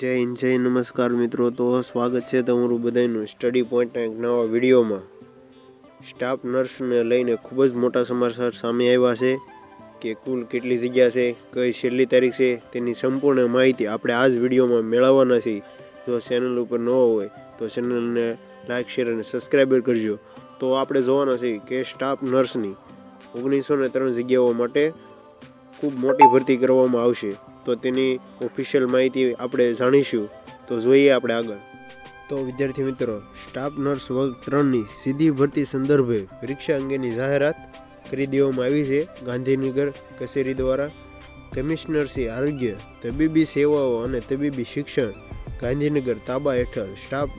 હિન્દ, જય નમસ્કાર મિત્રો, તો સ્વાગત છે તમારું બધાનું સ્ટડી પોઈન્ટના એક નવા વિડીયોમાં. સ્ટાફ નર્સને લઈને ખૂબ જ મોટા સમાચાર સામે આવ્યા છે કે કુલ કેટલી જગ્યા છે, કઈ છેલ્લી તારીખ છે, તેની સંપૂર્ણ માહિતી આપણે આ જ વિડીયોમાં મેળવવાના છીએ. જો ચેનલ ઉપર ન હોય, તો ચેનલને લાઇક શેર અને સબસ્ક્રાઈબર કરજો. તો આપણે જોવાના છીએ કે સ્ટાફ નર્સની ઓગણીસો ને ત્રણ જગ્યાઓ માટે ખૂબ મોટી ભરતી કરવામાં આવશે, તો તેની ઓફિશિયલ માહિતી આપણે જાણીશું. તો જોઈએ આપણે આગળ. તો વિદ્યાર્થી મિત્રો સ્ટાફ નર્સ વર્ગ ત્રણની સીધી ભરતી સંદર્ભે પરીક્ષા અંગેની જાહેરાત કરી દેવામાં આવી છે ગાંધીનગર કચેરી દ્વારા. કમિશનરશ્રી આરોગ્ય, તબીબી સેવાઓ અને તબીબી શિક્ષણ ગાંધીનગર તાબા હેઠળ સ્ટાફ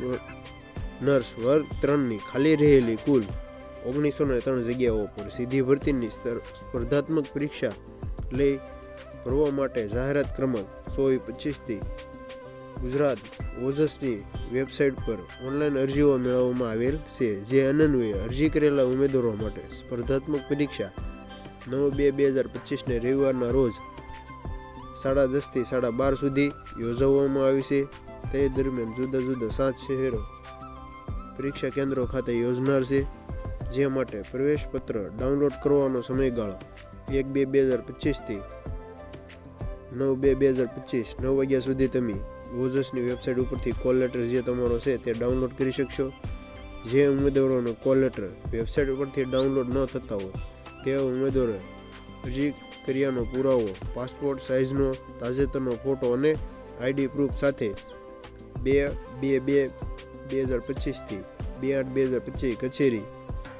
નર્સ વર્ગ ત્રણની ખાલી રહેલી કુલ ઓગણીસો ને ત્રણ જગ્યાઓ પર સીધી ભરતીની સ્પર્ધાત્મક પરીક્ષા લઈ ભરવા માટે જાહેરાત ક્રમાંક ચોવીસ પચીસથી ગુજરાત ઓજસની વેબસાઇટ પર ઓનલાઈન અરજીઓ મેળવવામાં આવેલ છે, જે અનન્વયે અરજી કરેલા ઉમેદવારો માટે સ્પર્ધાત્મક પરીક્ષા નવ બે બે હજાર પચીસને રવિવારના રોજ સાડા દસથી સાડા બાર સુધી યોજવામાં આવી છે. તે દરમિયાન જુદા જુદા સાત શહેરો પરીક્ષા કેન્દ્રો ખાતે યોજનાર છે, જે માટે પ્રવેશપત્ર ડાઉનલોડ કરવાનો સમયગાળો એક બે બે હજાર પચીસથી નવ બે બે હજાર પચીસ, નવ વાગ્યા સુધી તમે વોઝસની વેબસાઇટ ઉપરથી કોલ લેટર જે તમારો છે તે ડાઉનલોડ કરી શકશો. જે ઉમેદવારોનો કોલ લેટર વેબસાઇટ ઉપરથી ડાઉનલોડ ન થતા હોય તેવા ઉમેદવારો અરજી કર્યાનો પુરાવો, પાસપોર્ટ સાઇઝનો, તાજેતરનો ફોટો અને આઈડી પ્રૂફ સાથે બે બે બે બે હજાર પચીસથી બે આઠ બે હજાર પચીસ કચેરી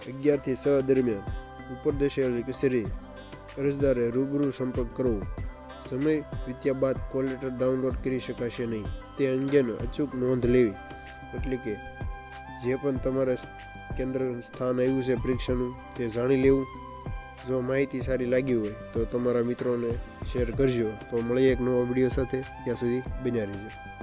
અગિયારથી છ દરમિયાન ઉપર દર્શાવેલી કચેરી અરજદારે રૂબરૂ સંપર્ક કરવો. સમય વીત્યા બાદ કોલ લેટર ડાઉનલોડ કરી શકાશે નહીં. તે અંગેનો અચૂક નોંધ લેવી. એટલે કે જે પણ તમારે કેન્દ્ર સ્થાન આવ્યું છે પરીક્ષાનું, તે જાણી લેવું. જો માહિતી સારી લાગી હોય, તો તમારા મિત્રોને શેર કરજો. તો મળીએ એક નવો વીડિયો સાથે. ત્યાં સુધી બન્યા રહેજો.